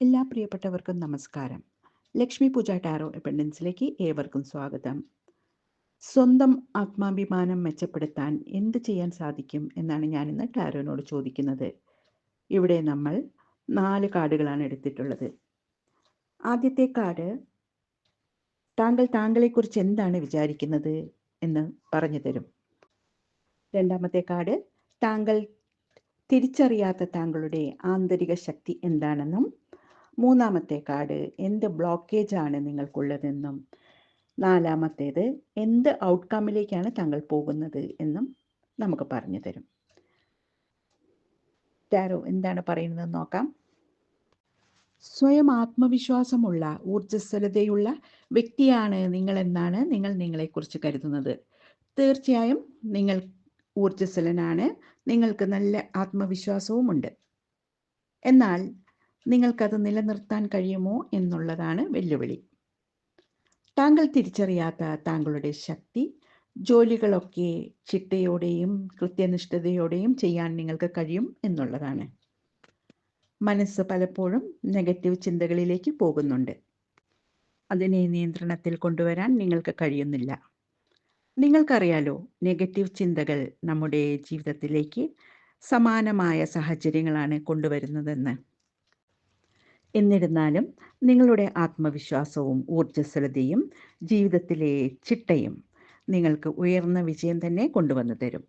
എല്ലാ പ്രിയപ്പെട്ടവർക്കും നമസ്കാരം. ലക്ഷ്മി പൂജ ടാറോ അപ്പൻഡൻസിലേക്ക് ഏവർക്കും സ്വാഗതം. സ്വന്തം ആത്മാഭിമാനം മെച്ചപ്പെടുത്താൻ എന്ത് ചെയ്യാൻ സാധിക്കും എന്നാണ് ഞാൻ ഇന്ന് ടാരോനോട് ചോദിക്കുന്നത്. ഇവിടെ നമ്മൾ നാല് കാർഡുകളാണ് എടുത്തിട്ടുള്ളത്. ആദ്യത്തെ കാർഡ് താങ്കൾ താങ്കളെക്കുറിച്ച് എന്താണ് വിചാരിക്കുന്നത് എന്ന് പറഞ്ഞു തരും. രണ്ടാമത്തെ കാർഡ് താങ്കൾ തിരിച്ചറിയാത്ത താങ്കളുടെ ആന്തരിക ശക്തി എന്താണെന്നും മൂന്നാമത്തെ കാർഡ് എന്ത് ബ്ലോക്കേജ് ആണ് നിങ്ങൾക്കുള്ളതെന്നും നാലാമത്തേത് എന്ത് ഔട്ട്കമ്മിലേക്കാണ് താങ്കൾ പോകുന്നത് എന്നും നമുക്ക് പറഞ്ഞു തരും. ടാരോ എന്താണ് പറയുന്നത് നോക്കാം. സ്വയം ആത്മവിശ്വാസമുള്ള ഊർജസ്വലതയുള്ള വ്യക്തിയാണ് നിങ്ങൾ എന്നാണ് നിങ്ങൾ നിങ്ങളെക്കുറിച്ച് കരുതുന്നത്. തീർച്ചയായും നിങ്ങൾ ഊർജസ്വലനാണ് നിങ്ങൾക്ക് നല്ല ആത്മവിശ്വാസവും ഉണ്ട് എന്നാൽ നിങ്ങൾക്കത് നിലനിർത്താൻ കഴിയുമോ എന്നുള്ളതാണ് വെല്ലുവിളി. താങ്കൾ തിരിച്ചറിയാത്ത താങ്കളുടെ ശക്തി ജോലികളൊക്കെ ചിട്ടയോടെയും കൃത്യനിഷ്ഠതയോടെയും ചെയ്യാൻ നിങ്ങൾക്ക് കഴിയും എന്നുള്ളതാണ്. മനസ്സ് പലപ്പോഴും നെഗറ്റീവ് ചിന്തകളിലേക്ക് പോകുന്നുണ്ട്. അതിനെ നിയന്ത്രണത്തിൽ കൊണ്ടുവരാൻ നിങ്ങൾക്ക് കഴിയുന്നില്ല. നിങ്ങൾക്കറിയാലോ നെഗറ്റീവ് ചിന്തകൾ നമ്മുടെ ജീവിതത്തിലേക്ക് സമാനമായ സാഹചര്യങ്ങളാണ് കൊണ്ടുവരുന്നതെന്ന്. എന്നിരുന്നാലും നിങ്ങളുടെ ആത്മവിശ്വാസവും ഊർജസ്വലതയും ജീവിതത്തിലെ ചിട്ടയും നിങ്ങൾക്ക് ഉയർന്ന വിജയം തന്നെ കൊണ്ടുവന്നു തരും.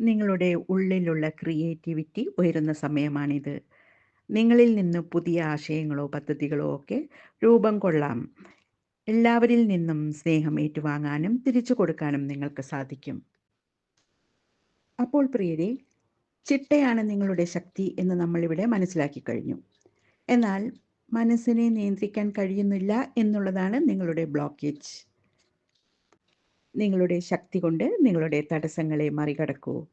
നിങ്ങളുടെ ഉള്ളിലുള്ള ക്രിയേറ്റിവിറ്റി ഉയരുന്ന സമയമാണിത്. നിങ്ങളിൽ നിന്ന് പുതിയ ആശയങ്ങളോ പദ്ധതികളോ ഒക്കെ രൂപം കൊള്ളാം. എല്ലാവരിൽ നിന്നും സ്നേഹം ഏറ്റുവാങ്ങാനും തിരിച്ചു കൊടുക്കാനും നിങ്ങൾക്ക് സാധിക്കും. അപ്പോൾ പ്രിയരെ ചിട്ടയാണ് നിങ്ങളുടെ ശക്തി എന്ന് നമ്മളിവിടെ മനസ്സിലാക്കി കഴിഞ്ഞു. എന്നാൽ മനസ്സിനെ നിയന്ത്രിക്കാൻ കഴിയുന്നില്ല എന്നുള്ളതാണ് നിങ്ങളുടെ ബ്ലോക്കേജ് നിങ്ങളുടെ ശക്തി കൊണ്ട് നിങ്ങളുടെ തടസ്സങ്ങളെ മറികടക്കൂ.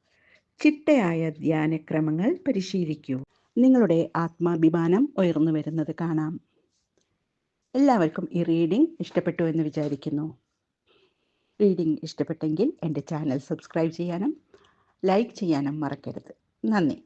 ചിട്ടയായ ധ്യാനക്രമങ്ങൾ പരിശീലിക്കൂ. നിങ്ങളുടെ ആത്മാഭിമാനം ഉയർന്നു വരുന്നത് കാണാം. എല്ലാവർക്കും ഈ റീഡിംഗ് ഇഷ്ടപ്പെട്ടു എന്ന് വിചാരിക്കുന്നു. റീഡിംഗ് ഇഷ്ടപ്പെട്ടെങ്കിൽ എന്റെ ചാനൽ സബ്സ്ക്രൈബ് ചെയ്യാനും ലൈക്ക് ചെയ്യാനും മറക്കരുത്. നന്ദി.